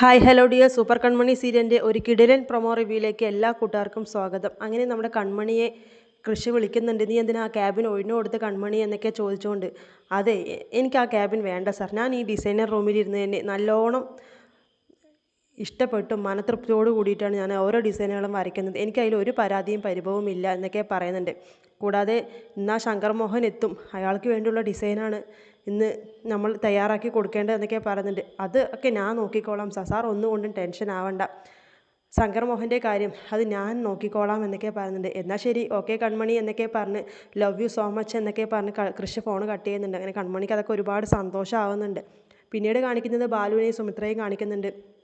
Hi hello dear super Kanmani സീരിയലിന്റെ ഒരു കിടിലൻ പ്രൊമോ റിവ്യൂയിലേക്ക് എല്ലാ കൂട്ടുകാർക്കും സ്വാഗതം. അങ്ങനെ നമ്മുടെ കൺമണിയെ കൃഷി വിളിക്കുന്നുണ്ട്. നീ എന്തിനാ ആ ക്യാബിൻ ഒഴിഞ്ഞു കൊടുത്ത് കൺമണി എന്നൊക്കെ ചോദിച്ചുകൊണ്ട് അതെ എനിക്ക് ആ ക്യാബിൻ വേണ്ട സാർ ഞാൻ ഈ ഡിസൈനർ റൂമിൽ ഇരുന്ന് തന്നെ നല്ലോണം ഇഷ്ടപ്പെട്ടു മനതൃപ്തിയോട് കൂടിയിട്ടാണ് ഞാൻ ഓരോ ഡിസൈനുകളും വരയ്ക്കുന്നത്. എനിക്ക് അതിൽ ഒരു പരാതിയും പരിഭവവും ഇല്ല എന്നൊക്കെ പറയുന്നുണ്ട്. കൂടാതെ ഇന്ന് ശങ്കർ മോഹൻ എത്തും. അയാൾക്ക് വേണ്ടിയുള്ള ഡിസൈനാണ് ഇന്ന് നമ്മൾ തയ്യാറാക്കി കൊടുക്കേണ്ടത് എന്നൊക്കെ പറയുന്നുണ്ട്. അത് ഒക്കെ ഞാൻ നോക്കിക്കോളാം. സസാർ സാർ ഒന്നുകൊണ്ടും ടെൻഷൻ ആവണ്ട. ശങ്കർ മോഹന്റെ കാര്യം അത് ഞാൻ നോക്കിക്കോളാം എന്നൊക്കെ പറയുന്നുണ്ട്. എന്നാൽ ശരി ഓക്കെ കൺമണി എന്നൊക്കെ പറഞ്ഞ് ലവ് യു സോ മച്ച് എന്നൊക്കെ പറഞ്ഞ് കൃഷി ഫോൺ കട്ട് ചെയ്യുന്നുണ്ട്. അങ്ങനെ കൺമണിക്ക് അതൊക്കെ ഒരുപാട് സന്തോഷമാവുന്നുണ്ട്. പിന്നീട് കാണിക്കുന്നത് ബാലുവിനെയും സുമിത്രയും കാണിക്കുന്നുണ്ട്.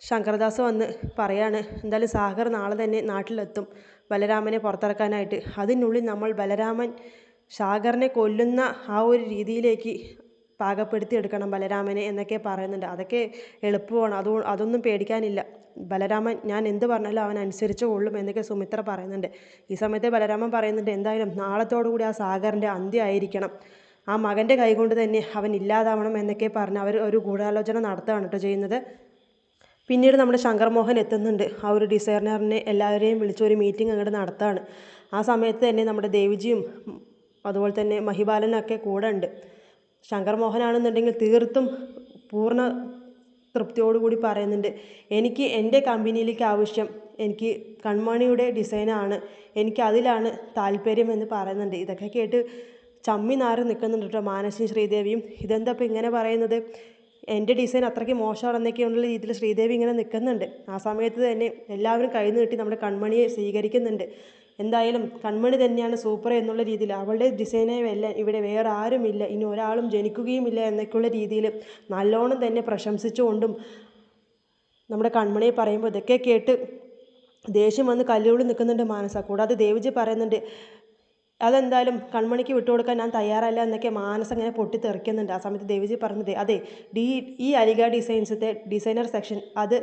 ശങ്കർദാസ് വന്ന് പറയാണ് എന്തായാലും സാഗർ നാളെ തന്നെ നാട്ടിലെത്തും. ബലരാമനെ പുറത്തിറക്കാനായിട്ട്. അതിനുള്ളിൽ നമ്മൾ ബലരാമൻ സാഗറിനെ കൊല്ലുന്ന ആ ഒരു രീതിയിലേക്ക് പാകപ്പെടുത്തി എടുക്കണം ബലരാമനെ എന്നൊക്കെ പറയുന്നുണ്ട്. അതൊക്കെ എളുപ്പമാണ്. അത് അതൊന്നും പേടിക്കാനില്ല. ബലരാമൻ ഞാൻ എന്ത് പറഞ്ഞാലും അവൻ അനുസരിച്ച് കൊള്ളും എന്നൊക്കെ സുമിത്ര പറയുന്നുണ്ട്. ഈ സമയത്ത് ബലരാമൻ പറയുന്നുണ്ട് എന്തായാലും നാളത്തോടു കൂടി ആ സാഗറിന്റെ അന്ത്യമായിരിക്കണം ആ മകന്റെ കൈകൊണ്ട് തന്നെ അവൻ ഇല്ലാതാവണം എന്നൊക്കെ പറഞ്ഞ് അവർ ഒരു ഗൂഢാലോചന നടത്തുകയാണ് കേട്ടോ ചെയ്യുന്നത്. പിന്നീട് നമ്മുടെ ശങ്കർ മോഹൻ എത്തുന്നുണ്ട്. ആ ഒരു ഡിസൈനറിനെ എല്ലാവരെയും വിളിച്ച് ഒരു മീറ്റിംഗ് അങ്ങോട്ട് നടത്താണ്. ആ സമയത്ത് തന്നെ നമ്മുടെ ദേവിജിയും അതുപോലെ തന്നെ മഹിബാലനൊക്കെ കൂടെ ഉണ്ട്. ശങ്കർ മോഹനാണെന്നുണ്ടെങ്കിൽ തീർത്തും പൂർണ തൃപ്തിയോടുകൂടി പറയുന്നുണ്ട് എനിക്ക് എന്റെ കമ്പനിയിലേക്ക് ആവശ്യം എനിക്ക് കൺമണിയുടെ ഡിസൈനാണ് എനിക്ക് അതിലാണ് താല്പര്യം എന്ന് പറയുന്നുണ്ട്. ഇതൊക്കെ കേട്ട് ചമ്മി നാറി നിൽക്കുന്നുണ്ട് കേട്ടോ മാനസി ശ്രീദേവിയും. ഇതെന്താ ഇപ്പം ഇങ്ങനെ പറയുന്നത്? എന്റെ ഡിസൈൻ അത്രയ്ക്ക് മോശമാണെന്നൊക്കെയുള്ള രീതിയിൽ ശ്രീദേവി ഇങ്ങനെ നിൽക്കുന്നുണ്ട്. ആ സമയത്ത് തന്നെ എല്ലാവരും കൈ നീട്ടി നമ്മുടെ കൺമണിയെ സ്വീകരിക്കുന്നുണ്ട്. എന്തായാലും കൺമണി തന്നെയാണ് സൂപ്പർ എന്നുള്ള രീതിയിൽ അവളുടെ ഡിസൈനെ വല്ല ഇവിടെ വേറെ ആരുമില്ല. ഇനി ഒരാളും ജനിക്കുകയുമില്ല എന്നൊക്കെയുള്ള രീതിയിൽ നല്ലോണം തന്നെ പ്രശംസിച്ചുകൊണ്ടും നമ്മുടെ കൺമണിയെ പറയുമ്പോൾ ഇതൊക്കെ കേട്ട് ദേഷ്യം വന്ന് കല്ലുകളിൽ നിൽക്കുന്നുണ്ട് മാനസ. കൂടാതെ ദേവിജി പറയുന്നുണ്ട് അതെന്തായാലും കൺമണിക്ക് വിട്ടുകൊടുക്കാൻ ഞാൻ തയ്യാറല്ല എന്നൊക്കെ മാനസ് അങ്ങനെ പൊട്ടിത്തെറിക്കുന്നുണ്ട്. ആ സമയത്ത് ദേവിജി പറഞ്ഞത് അതെ ഡി ഈ അലിഗ ഡിസൈൻസത്തെ ഡിസൈനർ സെക്ഷൻ അത്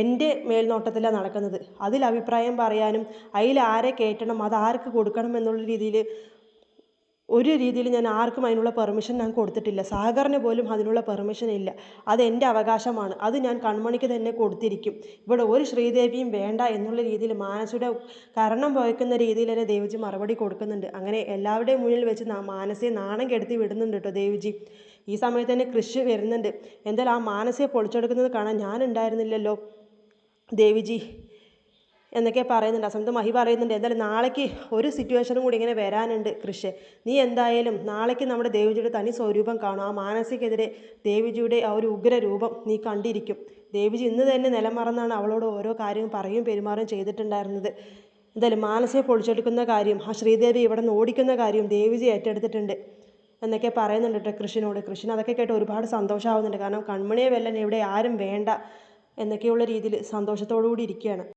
എന്റെ മേൽനോട്ടത്തിലാണ് നടക്കുന്നത്. അതിൽ അഭിപ്രായം പറയാനും അതിൽ ആരെ കയറ്റണം അത് ആർക്ക് കൊടുക്കണം എന്നുള്ള രീതിയിൽ ഒരു രീതിയിൽ ഞാൻ ആർക്കും അതിനുള്ള പെർമിഷൻ ഞാൻ കൊടുത്തിട്ടില്ല. സാഗറിന് പോലും അതിനുള്ള പെർമിഷൻ ഇല്ല. അത് എന്റെ അവകാശമാണ്. അത് ഞാൻ കൺമണിക്ക് തന്നെ കൊടുത്തിരിക്കും. ഇവിടെ ഒരു ശ്രീദേവിയും വേണ്ട എന്നുള്ള രീതിയിൽ മാനസയുടെ കരണം പോയക്കുന്ന രീതിയിൽ തന്നെ ദേവിജി മറുപടി കൊടുക്കുന്നുണ്ട്. അങ്ങനെ എല്ലാവരുടെയും മുന്നിൽ വെച്ച് മാനസയെ നാണം കെടുത്തി വിടുന്നുണ്ട് കേട്ടോ ദേവിജി. ഈ സമയത്ത് തന്നെ കൃഷി വരുന്നുണ്ട്. എന്തായാലും ആ മാനസയെ പൊളിച്ചെടുക്കുന്നത് കാണാൻ ഞാൻ ഉണ്ടായിരുന്നില്ലല്ലോ. ദേവിജി എന്നൊക്കെ പറയുന്നുണ്ട്. ആ സമയത്ത് മഹി പറയുന്നുണ്ട്. എന്തായാലും നാളേക്ക് ഒരു സിറ്റുവേഷനും കൂടി ഇങ്ങനെ വരാനുണ്ട് കൃഷി. നീ എന്തായാലും നാളേക്ക് നമ്മുടെ ദേവിജിയുടെ തനി സ്വരൂപം കാണും. ആ മാനസികെതിരെ ദേവിജിയുടെ ആ ഒരു ഉഗ്ര രൂപം നീ കണ്ടിരിക്കും. ദേവിജി ഇന്ന് തന്നെ നിലമറന്നാണ് അവളോട് ഓരോ കാര്യവും പറയും പെരുമാറുകയും ചെയ്തിട്ടുണ്ടായിരുന്നത്. എന്തായാലും മാനസിക പൊളിച്ചെടുക്കുന്ന കാര്യം ആ ശ്രീദേവി ഇവിടെ നിന്ന് ഓടിക്കുന്ന കാര്യം ദേവിജി ഏറ്റെടുത്തിട്ടുണ്ട് എന്നൊക്കെ പറയുന്നുണ്ട് കേട്ടോ കൃഷിനോട്. കൃഷിന് അതൊക്കെ കേട്ട് ഒരുപാട് സന്തോഷമാവുന്നുണ്ട്. കാരണം കൺമണിയെ വെല്ലൻ ഇവിടെ ആരും വേണ്ട എന്നൊക്കെയുള്ള രീതിയിൽ സന്തോഷത്തോടു കൂടി ഇരിക്കുകയാണ്.